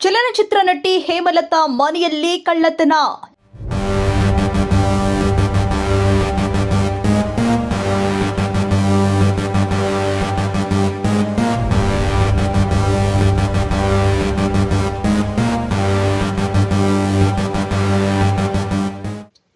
ಚಲನಚಿತ್ರ ನಟಿ ಹೇಮಲತಾ ಮನೆಯಲ್ಲಿ ಕಳ್ಳತನ.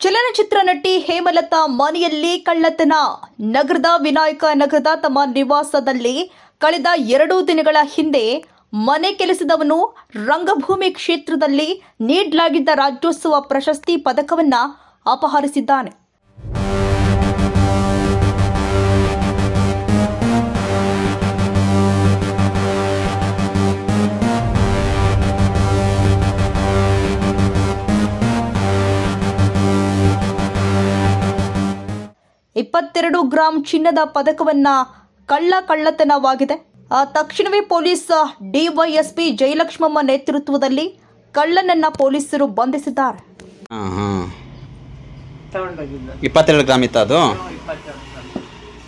ಚಲನಚಿತ್ರ ನಟಿ ಹೇಮಲತಾ ಮನೆಯಲ್ಲಿ ಕಳ್ಳತನ. ನಗರದ ವಿನಾಯಕ ನಗರದ ತಮ್ಮ ನಿವಾಸದಲ್ಲಿ ಕಳೆದ ಎರಡು ದಿನಗಳ ಹಿಂದೆ ಮನೆ ಕೆಲಸದವನು ರಂಗಭೂಮಿ ಕ್ಷೇತ್ರದಲ್ಲಿ ನೀಡಲಾಗಿದ್ದ ರಾಜ್ಯೋತ್ಸವ ಪ್ರಶಸ್ತಿ ಪದಕವನ್ನ ಅಪಹರಿಸಿದ್ದಾನೆ. ಇಪ್ಪತ್ತೆರಡು ಗ್ರಾಂ ಚಿನ್ನದ ಪದಕವನ್ನ ಕಳ್ಳ ಕಳ್ಳತನವಾಗಿದೆ ತಕ್ಷಣವೇ ಪೊಲೀಸ್ ಡಿವೈಎಸ್ಪಿ ಜಯಲಕ್ಷ್ಮಮ್ಮ ನೇತೃತ್ವದಲ್ಲಿ ಕಳ್ಳನನ್ನ ಪೊಲೀಸರು ಬಂಧಿಸಿದ್ದಾರೆ. ಹಾಂ ಹಾಂ. ತಗೊಂಡೋಗಿದ್ದು ಇಪ್ಪತ್ತೆರಡು ಗ್ರಾಮ್ ಇತ್ತು ಅದು.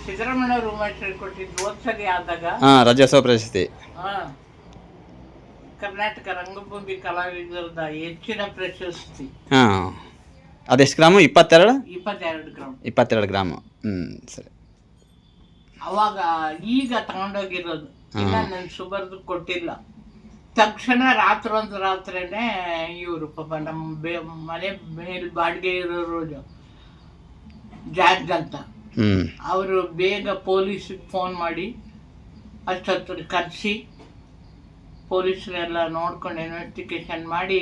ಸಿದ್ದರಾಮಯ್ಯ ರೂಮ್ ಕೊಟ್ಟಿದ್ದು ಆದಾಗ. ಹಾಂ ರಾಜ್ಯೋತ್ಸವ ಪ್ರಶಸ್ತಿ. ಹಾ, ಕರ್ನಾಟಕ ರಂಗಭೂಮಿ ಕಲಾವಿದರದ ಹೆಚ್ಚಿನ ಪ್ರಶಸ್ತಿ. ಹಾಂ. ಅದೆಷ್ಟು ಗ್ರಾಮು? ಇಪ್ಪತ್ತೆರಡು? ಇಪ್ಪತ್ತೆರಡು ಗ್ರಾಮ್. ಇಪ್ಪತ್ತೆರಡು ಗ್ರಾಮು. ಹ್ಮ್ ಸರಿ. ಅವಾಗ ಈಗ ತಗೊಂಡೋಗಿರೋದು. ಇನ್ನ ನನ್ ಸುಬರ್ದು ಕೊಟ್ಟಿಲ್ಲ. ತಕ್ಷಣ ರಾತ್ರೊಂದು ರಾತ್ರಿನೇ ಇವರು ಪಾಪ ನಮ್ಮ ಬೇ ಮನೆ ಮೇಲೆ ಬಾಡಿಗೆ ಇರೋರು ಜಾರ್ಜ್ ಅಂತ. ಅವರು ಬೇಗ ಪೊಲೀಸಿಗೆ ಫೋನ್ ಮಾಡಿ ಅಷ್ಟೊತ್ತಿಗೆ ಕರೆಸಿ ಪೊಲೀಸರೆಲ್ಲ ನೋಡ್ಕೊಂಡು ಇನ್ವೆಸ್ಟಿಗೇಷನ್ ಮಾಡಿ